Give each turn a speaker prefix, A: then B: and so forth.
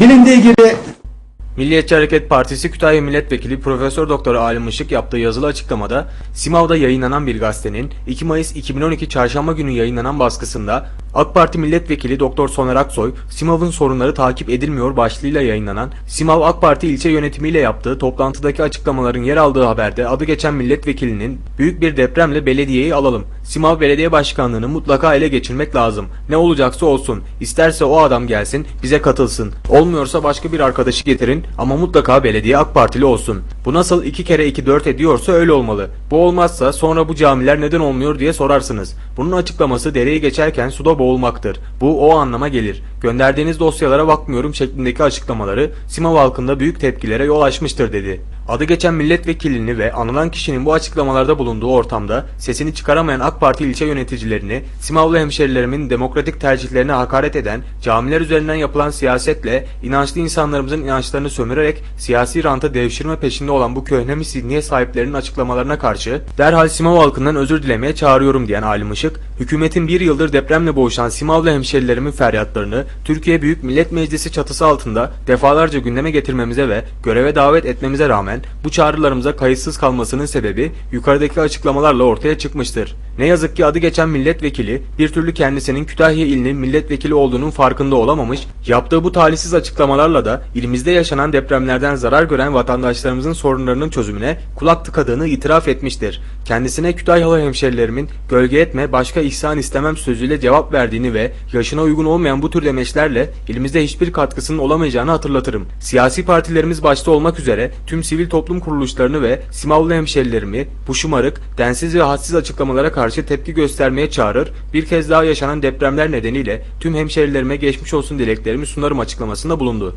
A: Bilindiği gibi
B: Milliyetçi Hareket Partisi Kütahya Milletvekili Profesör Doktor Alim Işık yaptığı yazılı açıklamada Simav'da yayınlanan bir gazetenin 2 Mayıs 2012 Çarşamba günü yayınlanan baskısında AK Parti Milletvekili Doktor Soner Aksoy, Simav'ın sorunları takip edilmiyor başlığıyla yayınlanan Simav AK Parti ilçe yönetimiyle yaptığı toplantıdaki açıklamaların yer aldığı haberde adı geçen milletvekilinin büyük bir depremle belediyeyi alalım. Simav Belediye Başkanlığı'nı mutlaka ele geçirmek lazım. Ne olacaksa olsun. İsterse o adam gelsin, bize katılsın. Olmuyorsa başka bir arkadaşı getirin ama mutlaka belediye AK Partili olsun. Bu nasıl iki kere iki dört ediyorsa öyle olmalı. Bu olmazsa sonra bu camiler neden olmuyor diye sorarsınız. Bunun açıklaması dereyi geçerken suda boğulmaktır. Bu o anlama gelir. Gönderdiğiniz dosyalara bakmıyorum şeklindeki açıklamaları Simav halkında büyük tepkilere yol açmıştır dedi. Adı geçen milletvekilini ve anılan kişinin bu açıklamalarda bulunduğu ortamda sesini çıkaramayan AK Parti ilçe yöneticilerini, Simavlı hemşerilerimin demokratik tercihlerine hakaret eden, camiler üzerinden yapılan siyasetle inançlı insanlarımızın inançlarını sömürerek siyasi ranta devşirme peşinde olan bu köhne zihniyet sahiplerinin açıklamalarına karşı derhal Simav halkından özür dilemeye çağırıyorum diyen Alim Işık, hükümetin bir yıldır depremle boğuşan Simavlı hemşerilerimin feryatlarını Türkiye Büyük Millet Meclisi çatısı altında defalarca gündeme getirmemize ve göreve davet etmemize rağmen bu çağrılarımıza kayıtsız kalmasının sebebi yukarıdaki açıklamalarla ortaya çıkmıştır. Ne yazık ki adı geçen milletvekili bir türlü kendisinin Kütahya ilinin milletvekili olduğunun farkında olamamış, yaptığı bu talihsiz açıklamalarla da ilimizde yaşanan depremlerden zarar gören vatandaşlarımızın sorunlarının çözümüne kulak tıkadığını itiraf etmiştir. Kendisine Kütahyalı hemşerilerimin gölge etme başka ihsan istemem sözüyle cevap verdiğini ve yaşına uygun olmayan bu tür demeçlerle ilimizde hiçbir katkısının olamayacağını hatırlatırım. Siyasi partilerimiz başta olmak üzere tüm sivil toplum kuruluşlarını ve Simavlı hemşerilerimi bu şımarık, densiz ve hadsiz açıklamalara karşı tepki göstermeye çağırır, bir kez daha yaşanan depremler nedeniyle tüm hemşerilerime geçmiş olsun dileklerimi sunarım açıklamasında bulundu.